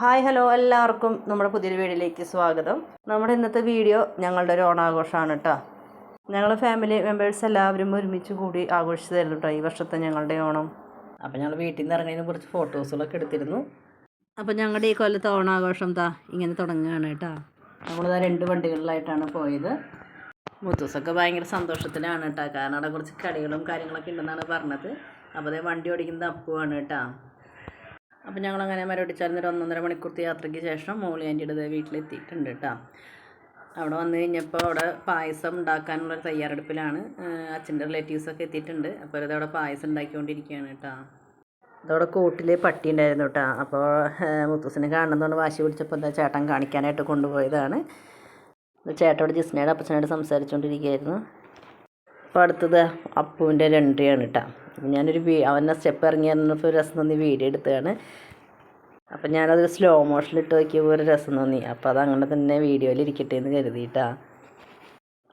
Hi hello എല്ലാവർക്കും നമ്മുടെ പുതിയൊരു വീഡിയോയിലേക്ക് സ്വാഗതം. നമ്മുടെ ഇന്നത്തെ വീഡിയോ ഞങ്ങളുടെ ഒരു ഓണാഘോഷമാണ് കേട്ടോ ഞങ്ങൾ ഫാമിലി മെമ്പേഴ്സ് എല്ലാവരും ഒരുമിച്ച് കൂടി ആഘോഷിച്ചതായിരുന്നു കേട്ടോ ഈ വർഷത്തെ ഞങ്ങളുടെ ഓണം. അപ്പോൾ ഞങ്ങൾ വീട്ടിൽ നിന്ന് ഇറങ്ങിയതിന് കുറച്ച് ഫോട്ടോസുകളൊക്കെ എടുത്തിരുന്നു. അപ്പോൾ ഞങ്ങളുടെ ഈ കൊല്ലത്തെ ഓണാഘോഷം താ ഇങ്ങനെ തുടങ്ങുകയാണ് കേട്ടോ നമ്മളിതാ രണ്ട് വണ്ടികളിലായിട്ടാണ് പോയത്. മുത്തൂസൊക്കെ ഭയങ്കര സന്തോഷത്തിലാണ് കേട്ടോ കാരണം അവിടെ കുറച്ച് കളികളും കാര്യങ്ങളൊക്കെ ഉണ്ടെന്നാണ് പറഞ്ഞത്. അപ്പോൾ അതേ വണ്ടി ഓടിക്കുന്നത് അപ്പുവാണ് കേട്ടോ അപ്പം ഞങ്ങളങ്ങനെ മരടിച്ചാർന്ന് ഒരു ഒന്നൊന്നര മണിക്കൂർത്തെ യാത്രയ്ക്ക് ശേഷം മോളി ആന്റിയുടെ വീട്ടിലെത്തിയിട്ടുണ്ട് കേട്ടോ. അവിടെ വന്നു കഴിഞ്ഞപ്പോൾ അവിടെ പായസം ഉണ്ടാക്കാനുള്ള തയ്യാറെടുപ്പിലാണ് അച്ഛന്റെ റിലേറ്റീവ്സൊക്കെ എത്തിയിട്ടുണ്ട്. അപ്പോൾ അതവിടെ പായസം ഉണ്ടാക്കിക്കൊണ്ടിരിക്കുകയാണ് കേട്ടോ. അതവിടെ കൂട്ടിൽ പട്ടി ഉണ്ടായിരുന്നു കേട്ടോ. അപ്പോൾ മുത്തൂസിനെ കാണുന്നതുകൊണ്ട് വാശി പിടിച്ചപ്പോൾ എന്താ ചേട്ടൻ കാണിക്കാനായിട്ട് കൊണ്ടുപോയതാണ്. ചേട്ടനോട് ജിസ്നയുടെ അപ്പച്ചനോട് സംസാരിച്ചുകൊണ്ടിരിക്കുകയായിരുന്നു. അപ്പോൾ അടുത്തത് അപ്പുവിന്റെ ഒരു എൻട്രിയാണ് കേട്ടോ ഞാനൊരു വീ അവന്റെ സ്റ്റെപ്പ് ഇറങ്ങി വന്നപ്പോൾ രസം തോന്നി വീഡിയോ എടുത്തതാണ്. അപ്പം ഞാനത് സ്ലോ മോഷനിൽ ഇട്ട് നോക്കിയപ്പോൾ ഒരു രസം തോന്നി. അപ്പോൾ അത് അങ്ങനെ തന്നെ വീഡിയോയിൽ ഇരിക്കട്ടെ എന്ന് കരുതിയിട്ടാ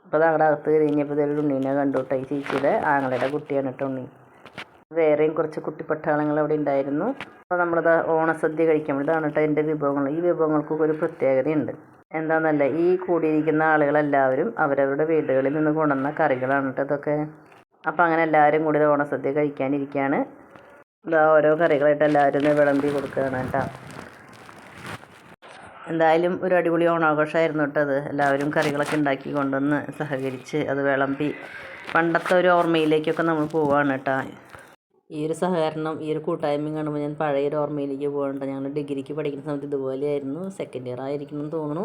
അപ്പോൾ അത് അവിടെ അകത്ത് കഴിഞ്ഞപ്പോൾ ഇതൊരു ഉണ്ണീനെ കണ്ടു കേട്ടോ ഈ ചേച്ചിയുടെ ആങ്ങളുടെ കുട്ടിയാണ് കേട്ടോ ഉണ്ണി. വേറെയും കുറച്ച് കുട്ടിപ്പട്ടാളങ്ങൾ അവിടെ ഉണ്ടായിരുന്നു അപ്പോൾ നമ്മളത് ഓണസദ്യ ഇതാണ് കേട്ടോ എന്റെ വിഭവങ്ങൾ. ഈ വിഭവങ്ങൾക്കൊക്കെ ഒരു പ്രത്യേകതയുണ്ട്. എന്താണെന്നല്ല ഈ കൂടിയിരിക്കുന്ന ആളുകളെല്ലാവരും അവരവരുടെ വീടുകളിൽ നിന്ന് കൊണ്ടുവന്ന കറികളാണ് കേട്ടോ ഇതൊക്കെ. അപ്പോൾ അങ്ങനെ എല്ലാവരും കൂടി ഓണസദ്യ കഴിക്കാനിരിക്കുകയാണ് ഇതാ ഓരോ കറികളായിട്ട് എല്ലാവരും വിളമ്പി കൊടുക്കുകയാണ് കേട്ടോ എന്തായാലും ഒരു അടിപൊളി ഓണാഘോഷമായിരുന്നു കേട്ടോ അത് എല്ലാവരും കറികളൊക്കെ ഉണ്ടാക്കി കൊണ്ടുവന്ന് സഹകരിച്ച് അത് വിളമ്പി. പണ്ടത്തെ ഒരു ഓർമ്മയിലേക്കൊക്കെ നമ്മൾ പോവുകയാണ് കേട്ടോ ഈ ഒരു സഹകരണം ഈ ഒരു കൂട്ടായ്മയും കാണുമ്പോൾ ഞാൻ പഴയ ഒരു ഓർമ്മയിലേക്ക് പോകണ്ട. ഞങ്ങൾ ഡിഗ്രിക്ക് പഠിക്കുന്ന സമയത്ത് ഇതുപോലെയായിരുന്നു. സെക്കൻഡ് ഇയർ ആയിരിക്കണം തോന്നുന്നു.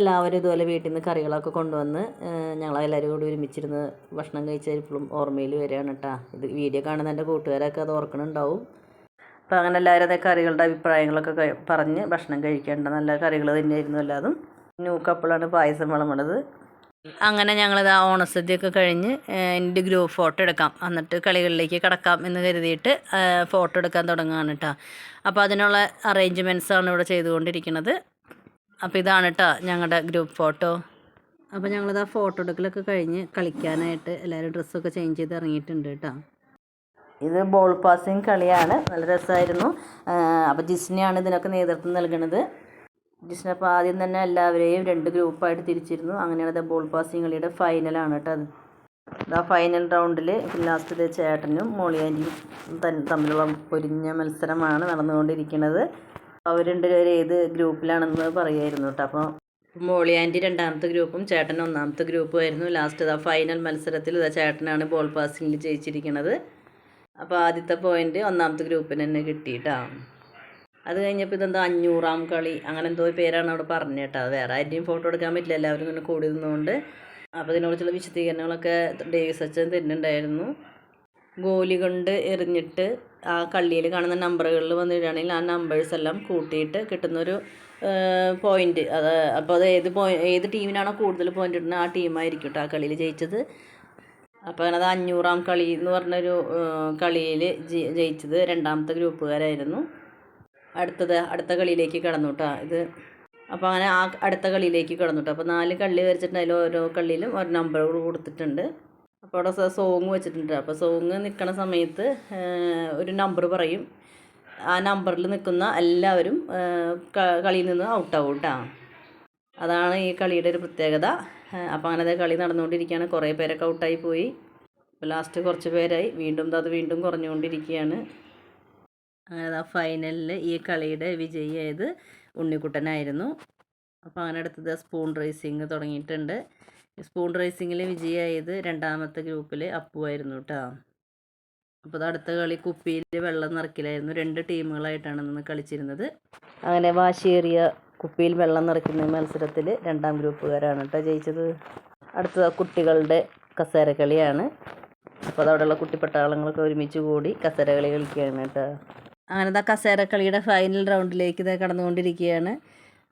എല്ലാവരും ഇതുപോലെ വീട്ടിൽ നിന്ന് കറികളൊക്കെ കൊണ്ടുവന്ന് ഞങ്ങളെല്ലാവരും കൂടി ഒരുമിച്ചിരുന്ന് ഭക്ഷണം കഴിച്ചാൽ ഇപ്പോഴും ഓർമ്മയിൽ വരികയാണ് കേട്ടോ ഇത് വീഡിയോ കാണുന്ന എന്റെ കൂട്ടുകാരൊക്കെ അത് ഓർക്കണുണ്ടാവും. അപ്പോൾ അങ്ങനെ എല്ലാവരും അതേ കറികളുടെ അഭിപ്രായങ്ങളൊക്കെ പറഞ്ഞ് ഭക്ഷണം കഴിക്കേണ്ട നല്ല കറികൾ തന്നെയായിരുന്നു എല്ലാതും. ന്യൂ കപ്പിളാണ് പായസം വിളമ്പണത്. അങ്ങനെ ഞങ്ങളിത് ആ ഓണസദ്യയൊക്കെ കഴിഞ്ഞ് എന്റെ ഗ്രൂപ്പ് ഫോട്ടോ എടുക്കാം. എന്നിട്ട് കളികളിലേക്ക് കിടക്കാം എന്ന് കരുതിയിട്ട് ഫോട്ടോ എടുക്കാൻ തുടങ്ങുകയാണ് കേട്ടോ അപ്പോൾ അതിനുള്ള അറേഞ്ച്മെന്റ്സാണ് ഇവിടെ ചെയ്തുകൊണ്ടിരിക്കുന്നത്. അപ്പോൾ ഇതാണ് കേട്ടോ ഞങ്ങളുടെ ഗ്രൂപ്പ് ഫോട്ടോ. അപ്പോൾ ഞങ്ങളിത് ആ ഫോട്ടോ എടുക്കലൊക്കെ കഴിഞ്ഞ് കളിക്കാനായിട്ട് എല്ലാവരും ഡ്രസ്സൊക്കെ ചേഞ്ച് ചെയ്ത് ഇറങ്ങിയിട്ടുണ്ട് കേട്ടോ ഇത് ബോൾ പാസിങ് കളിയാണ്. നല്ല രസമായിരുന്നു. അപ്പോൾ ജിസ്നയാണ് ഇതിനൊക്കെ നേതൃത്വം നൽകുന്നത് ജിസ്ന അപ്പോൾ ആദ്യം തന്നെ എല്ലാവരെയും രണ്ട് ഗ്രൂപ്പായിട്ട് തിരിച്ചിരുന്നു. അങ്ങനെയാണ് ദ ബോൾ പാസിംഗ് കളിയുടെ ഫൈനലാണ് കേട്ടോ അത്. ആ ഫൈനൽ റൗണ്ടിൽ ലാസ്റ്റ് ചേട്ടനും മോളിയാന്റിയും തമ്മിലുള്ള പൊരിഞ്ഞ മത്സരമാണ് നടന്നുകൊണ്ടിരിക്കുന്നത്. അവർ രണ്ടുപേരും ഏത് ഗ്രൂപ്പിലാണെന്ന് പറയുമായിരുന്നു കേട്ടോ. അപ്പോൾ മോളി രണ്ടാമത്തെ ഗ്രൂപ്പും ചേട്ടൻ ഒന്നാമത്തെ ഗ്രൂപ്പും ആയിരുന്നു. ലാസ്റ്റ് ഇതാ ഫൈനൽ മത്സരത്തിൽ ഇതാ ചേട്ടനാണ് ബോൾ പാസിങ്ങിൽ ജയിച്ചിരിക്കുന്നത് അപ്പോൾ ആദ്യത്തെ പോയിന്റ് ഒന്നാമത്തെ ഗ്രൂപ്പിന് തന്നെ കിട്ടിയിട്ടാ അത് കഴിഞ്ഞപ്പോൾ ഇതെന്താ അഞ്ഞൂറാം കളി. അങ്ങനെ എന്തോ പേരാണ് അവിടെ പറഞ്ഞു കേട്ടോ. വേറെ ആരുടെയും ഫോട്ടോ എടുക്കാൻ പറ്റില്ല. എല്ലാവരും ഇങ്ങനെ കൂടി നിന്നുകൊണ്ട്. അപ്പോൾ ഇതിനെക്കുറിച്ചുള്ള വിശദീകരണങ്ങളൊക്കെ ഡേവിസ് അച്ഛൻ തരുന്നുണ്ടായിരുന്നു. ഗോലി കൊണ്ട് എറിഞ്ഞിട്ട് ആ കള്ളിയിൽ കാണുന്ന നമ്പറുകളിൽ വന്നിട്ടാണെങ്കിൽ ആ നമ്പേഴ്സ് എല്ലാം കൂട്ടിയിട്ട് കിട്ടുന്നൊരു പോയിന്റ് അത് അപ്പോൾ അത് ഏത് പോയി ഏത് ടീമിനാണോ കൂടുതൽ പോയിന്റ് ഇടുന്നത് ആ ടീമായിരിക്കും കേട്ടോ ആ കളിയിൽ ജയിച്ചത്. അപ്പോൾ അങ്ങനെ അത് അഞ്ഞൂറാം കളി എന്ന് പറഞ്ഞൊരു കളിയിൽ ജയിച്ചത് രണ്ടാമത്തെ ഗ്രൂപ്പുകാരായിരുന്നു അടുത്തത് അടുത്ത കളിയിലേക്ക് കടന്നു കേട്ടോ ഇത് അപ്പോൾ അങ്ങനെ ആ അടുത്ത കളിയിലേക്ക് കടന്നു കേട്ടോ അപ്പോൾ നാല് കള്ളി വരച്ചിട്ടുണ്ട്. അതിൽ ഓരോ കള്ളിയിലും ഓരോ നമ്പർ കൊടുത്തിട്ടുണ്ട്. അപ്പോൾ അവിടെ സോങ് വെച്ചിട്ടുണ്ട്. അപ്പോൾ സോങ് നിൽക്കുന്ന സമയത്ത് ഒരു നമ്പർ പറയും. ആ നമ്പറിൽ നിൽക്കുന്ന എല്ലാവരും കളിയിൽ നിന്ന് ഔട്ടാവും കേട്ടോ അതാണ് ഈ കളിയുടെ ഒരു പ്രത്യേകത. അപ്പോൾ അങ്ങനെ ദേ കളി നടന്നുകൊണ്ടിരിക്കുകയാണ്. കുറേ പേരൊക്കെ ഔട്ടായി പോയി. ലാസ്റ്റ് കുറച്ച് പേരായി. വീണ്ടും അത് വീണ്ടും കുറഞ്ഞുകൊണ്ടിരിക്കുകയാണ്. അങ്ങനെ ആ ഫൈനലിൽ ഈ കളിയുടെ വിജയിയായത് ഉണ്ണിക്കുട്ടനായിരുന്നു. അപ്പോൾ അങ്ങനെ അടുത്തത് സ്പൂൺ റേസിങ് തുടങ്ങിയിട്ടുണ്ട്. സ്പൂൺ റേസിങ്ങിൽ വിജയിയായത് രണ്ടാമത്തെ ഗ്രൂപ്പിൽ അപ്പുവായിരുന്നു കേട്ടോ അപ്പോൾ അടുത്ത കളി കുപ്പിയിൽ വെള്ളം നിറക്കിലായിരുന്നു രണ്ട് ടീമുകളായിട്ടാണ് നിന്ന് കളിച്ചിരുന്നത്. അങ്ങനെ വാശിയേറിയ കുപ്പിയിൽ വെള്ളം നിറയ്ക്കുന്ന മത്സരത്തിൽ രണ്ടാം ഗ്രൂപ്പുകാരാണ് കേട്ടോ ജയിച്ചത്. അടുത്തത് കുട്ടികളുടെ കസേരക്കളിയാണ് അപ്പോൾ അതവിടെയുള്ള കുട്ടിപ്പട്ടാളങ്ങളൊക്കെ ഒരുമിച്ച് കൂടി കസേരകളി കളിക്കുകയാണ് കേട്ടോ അങ്ങനെ ദാ കസേരക്കളിയുടെ ഫൈനൽ റൗണ്ടിലേക്ക് ഇത് കടന്നുകൊണ്ടിരിക്കുകയാണ്.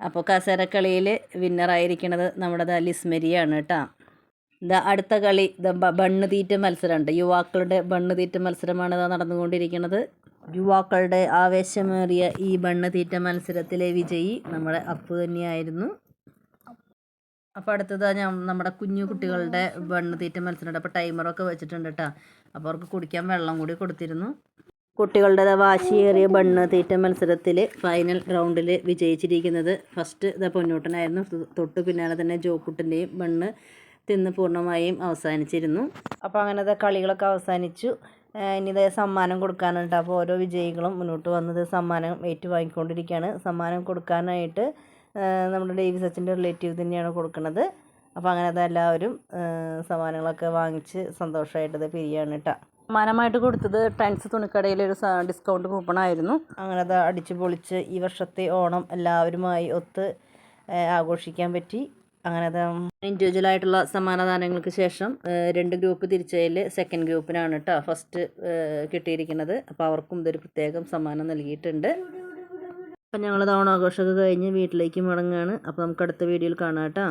അപ്പോൾ കസേരക്കളിയിൽ വിന്നറായിരിക്കുന്നത് നമ്മുടെ ദ ലിസ്മരിയാണ് കേട്ടോ. ദാ അടുത്ത കളി ബണ്ണ് തീറ്റ മത്സരമുണ്ട്. യുവാക്കളുടെ ബണ്ണ് തീറ്റ മത്സരമാണ് ഇതാ നടന്നുകൊണ്ടിരിക്കുന്നത് യുവാക്കളുടെ ആവേശമേറിയ ഈ ബണ്ണ് തീറ്റ മത്സരത്തിലെ വിജയി നമ്മുടെ അപ്പു തന്നെയായിരുന്നു. അപ്പോൾ അടുത്തത് ഞാൻ നമ്മുടെ കുഞ്ഞു കുട്ടികളുടെ ബണ്ണ് തീറ്റ മത്സരമുണ്ട്. അപ്പോൾ ടൈമറൊക്കെ വെച്ചിട്ടുണ്ട് കേട്ടോ. അപ്പോൾ അവർക്ക് കുടിക്കാൻ വെള്ളം കൂടി കൊടുത്തിരുന്നു. കുട്ടികളുടെ വാശിയേറിയ ബണ്ണ് തീറ്റ മത്സരത്തിൽ ഫൈനൽ റൗണ്ടിൽ വിജയിച്ചിരിക്കുന്നത്. ഫസ്റ്റ് ദ പൊന്നൂട്ടനായിരുന്നു. തൊട്ട് പിന്നാലെ തന്നെ ജോക്കുട്ടിന്റെയും ബണ്ണ് തിന്ന് പൂർണമായും അവസാനിച്ചിരുന്നു. അപ്പോൾ അങ്ങനത്തെ കളികളൊക്കെ അവസാനിച്ചു. ഇനി ഇതേ സമ്മാനം കൊടുക്കാനുണ്ട്. അപ്പോൾ ഓരോ വിജയികളും മുന്നോട്ട് വന്നത് സമ്മാനം ഏറ്റുവാങ്ങിക്കൊണ്ടിരിക്കുകയാണ് സമ്മാനം കൊടുക്കാനായിട്ട് നമ്മുടെ ഡേവി അച്ഛന്റെ റിലേറ്റീവ് തന്നെയാണ് കൊടുക്കുന്നത് അപ്പോൾ അങ്ങനത്തെ എല്ലാവരും സമ്മാനങ്ങളൊക്കെ വാങ്ങിച്ച് സന്തോഷമായിട്ട് ഇത് പിരിയാണ് കേട്ടോ സമ്മാനമായിട്ട് കൊടുത്തത് ട്രെൻഡ്സ് തുണിക്കടയിലെ ഒരു ഡിസ്കൗണ്ട് കൂപ്പൺ ആയിരുന്നു. അങ്ങനെ അത് അടിച്ചു പൊളിച്ച് ഈ വർഷത്തെ ഓണം എല്ലാവരുമായി ഒത്ത് ആഘോഷിക്കാൻ പറ്റി. അങ്ങനെ ഇൻഡിവിജ്വൽ ആയിട്ടുള്ള സമ്മാനദാനങ്ങൾക്ക് ശേഷം രണ്ട് ഗ്രൂപ്പ് തിരിച്ചതിൽ സെക്കൻഡ് ഗ്രൂപ്പിനാണ് കേട്ടോ ഫസ്റ്റ് കിട്ടിയിരിക്കുന്നത്. അപ്പോൾ അവർക്കും ഇതൊരു പ്രത്യേകം സമ്മാനം നൽകിയിട്ടുണ്ട്. അപ്പം ഞങ്ങൾ ഓണാഘോഷമൊക്കെ കഴിഞ്ഞ് വീട്ടിലേക്ക് മടങ്ങുകയാണ് അപ്പോൾ നമുക്ക് അടുത്ത വീഡിയോയിൽ കാണാം കേട്ടോ